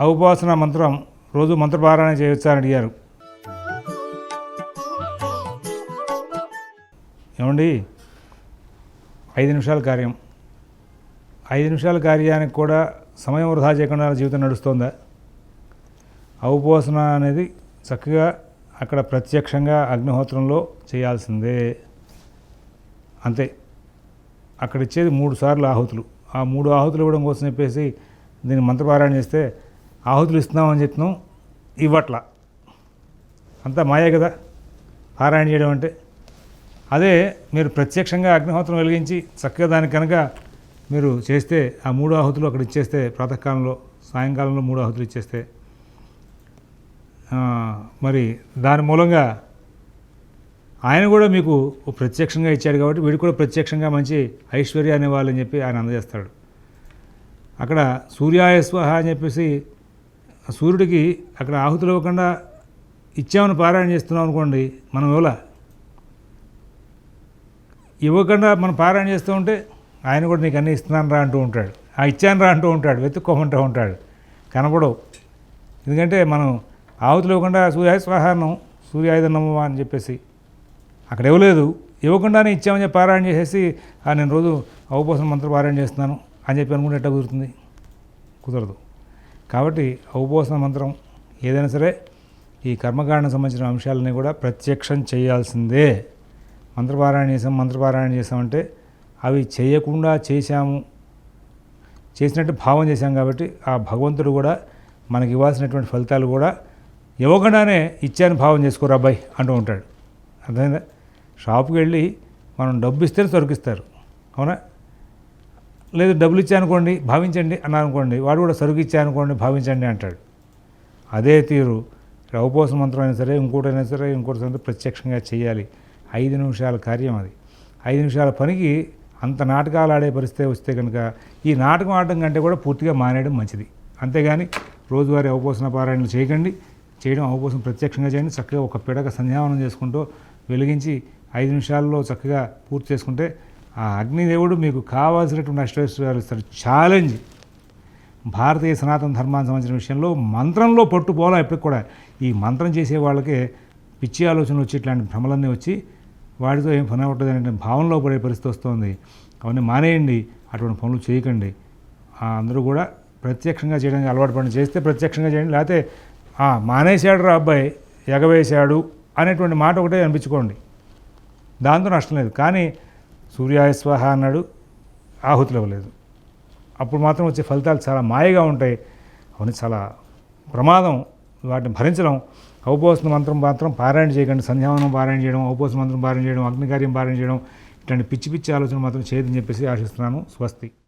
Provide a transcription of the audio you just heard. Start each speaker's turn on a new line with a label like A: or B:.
A: ఔపాసన మంత్రం రోజు మంత్రపారాయణ చేయొచ్చారని అడిగారు. ఏమండి? ఐదు నిమిషాల కార్యం. ఐదు నిమిషాల కార్యానికి కూడా సమయం వృధా చేయకుండా జీవితం నడుస్తోందా? ఔపోసన అనేది చక్కగా అక్కడ ప్రత్యక్షంగా అగ్నిహోత్రంలో చేయాల్సిందే. అంతే. అక్కడ ఇచ్చేది మూడు సార్లు ఆహుతులు. ఆ మూడు ఆహుతులు ఇవ్వడం కోసం చెప్పేసి దీన్ని మంత్రపారాయణ చేస్తే ఆహుతులు ఇస్తున్నామని చెప్తున్నాం ఇవ్వట్ల. అంతా మాయే కదా పారాయణ చేయడం అంటే. అదే మీరు ప్రత్యక్షంగా అగ్నిహోత్రం వెలిగించి చక్కగా దానికి కనుక మీరు చేస్తే ఆ మూడు ఆహుతులు అక్కడ ఇచ్చేస్తే ప్రాతకాలంలో సాయంకాలంలో మూడు ఆహుతులు ఇచ్చేస్తే మరి దాని మూలంగా ఆయన కూడా మీకు ఓ ప్రత్యక్షంగా ఇచ్చాడు కాబట్టి వీడు కూడా ప్రత్యక్షంగా మంచి ఐశ్వర్యాన్ని ఇవ్వాలని చెప్పి ఆయన అందజేస్తాడు. అక్కడ సూర్యాయస్వహ అని చెప్పేసి సూర్యుడికి అక్కడ ఆహుతులు ఇవ్వకుండా ఇచ్చామని పారాయణ చేస్తున్నాం అనుకోండి మనం ఇవ్వలా? ఇవ్వకుండా మనం పారాయణ చేస్తూ ఉంటే ఆయన కూడా నీకు అన్నీ ఇస్తున్నాను రా అంటూ ఉంటాడు. ఆ ఇచ్చాను రా అంటూ ఉంటాడు వెతుక్కోమంటూ ఉంటాడు. కనపడవు. ఎందుకంటే మనం ఆహుతులు ఇవ్వకుండా సూర్యాయ స్వాహానం సూర్యాయుధనము అని చెప్పేసి అక్కడ ఇవ్వలేదు. ఇవ్వకుండానే ఇచ్చామని చెప్పి పారాయణ చేసేసి "ఆ, నేను రోజు అవపోసన మంత్ర పారాయణ చేస్తున్నాను అని చెప్పి అనుకుంటే ఎట్లా కుదురుతుంది. కుదరదు. కాబట్టి ఔపోసన మంత్రం ఏదైనా సరే ఈ కర్మకాండకు సంబంధించిన అంశాలని కూడా ప్రత్యక్షం చేయాల్సిందే. మంత్రపారాయణ చేసాం మంత్రపారాయణ చేసామంటే అవి చేయకుండా చేశాము చేసినట్టు భావం చేశాం కాబట్టి ఆ భగవంతుడు కూడా మనకి ఇవ్వాల్సినటువంటి ఫలితాలు కూడా ఇవ్వకుండానే ఇచ్చాను భావం చేసుకోరు అబ్బాయి అంటూ ఉంటాడు. అర్థమైందా? షాప్కి వెళ్ళి మనం డబ్బు ఇస్తేనే తొరికిస్తారు అవునా? లేదు డబ్బులు ఇచ్చానుకోండి భావించండి అని అనుకోండి వాడు కూడా సరుకు ఇచ్చానుకోండి భావించండి అంటాడు. అదే తీరు రవపోస మంత్రం అయినా సరే ఇంకోటైనా సరే ఇంకోటి సరే ప్రత్యక్షంగా చేయాలి ఐదు నిమిషాల కార్యం అది. ఐదు నిమిషాల పనికి అంత నాటకాలు ఆడే పరిస్థితి వస్తే కనుక ఈ నాటకం ఆడడం కంటే కూడా పూర్తిగా మానేయడం మంచిది. అంతేగాని రోజువారీ అవపోసన పారాయణలు చేయకండి చేయడం అవపోసం ప్రత్యక్షంగా చేయండి చక్కగా ఒక పిడక సంధ్యావనం చేసుకుంటూ వెలిగించి ఐదు నిమిషాల్లో చక్కగా పూర్తి చేసుకుంటే ఆ అగ్నిదేవుడు మీకు కావాల్సినటువంటి అష్టైశ్వర్యాలు ఇస్తారు ఛాలెంజ్ భారతీయ సనాతన ధర్మానికి సంబంధించిన విషయంలో మంత్రంలో పట్టుపోలా ఎప్పటికి కూడా. ఈ మంత్రం చేసే వాళ్ళకే పిచ్చి ఆలోచనలు వచ్చి ఇట్లాంటి భ్రమలన్నీ వచ్చి వాటితో ఏం పని అవ్వట్లేదు అనే భావనలో పడే పరిస్థితి వస్తుంది. అవన్నీ మానేయండి. అటువంటి పనులు చేయకండి. అందరూ కూడా ప్రత్యక్షంగా చేయడానికి అలవాటు పడి చేస్తే ప్రత్యక్షంగా చేయండి. లేకపోతే మానేశాడు రా అబ్బాయి ఎగవేశాడు అనేటువంటి మాట ఒకటే అనిపించుకోండి. దాంతో నష్టం లేదు. కానీ సూర్యాయ స్వాహ అన్నాడు ఆహుతులు ఇవ్వలేదు అప్పుడు మాత్రం వచ్చే ఫలితాలు చాలా మాయగా ఉంటాయి. అవన్నీ చాలా ప్రమాదం. వాటిని భరించడం ఔపోసన మంత్రం మాత్రం పారాయణ చేయకండి. సంధ్యావనం పారాయణ చేయడం ఔపోసన మంత్రం పారాయణ చేయడం అగ్నికార్యం పారాయణ చేయడం ఇట్లాంటి పిచ్చి పిచ్చి ఆలోచన మాత్రం చేయదని చెప్పేసి ఆశిస్తున్నాను. స్వస్తి.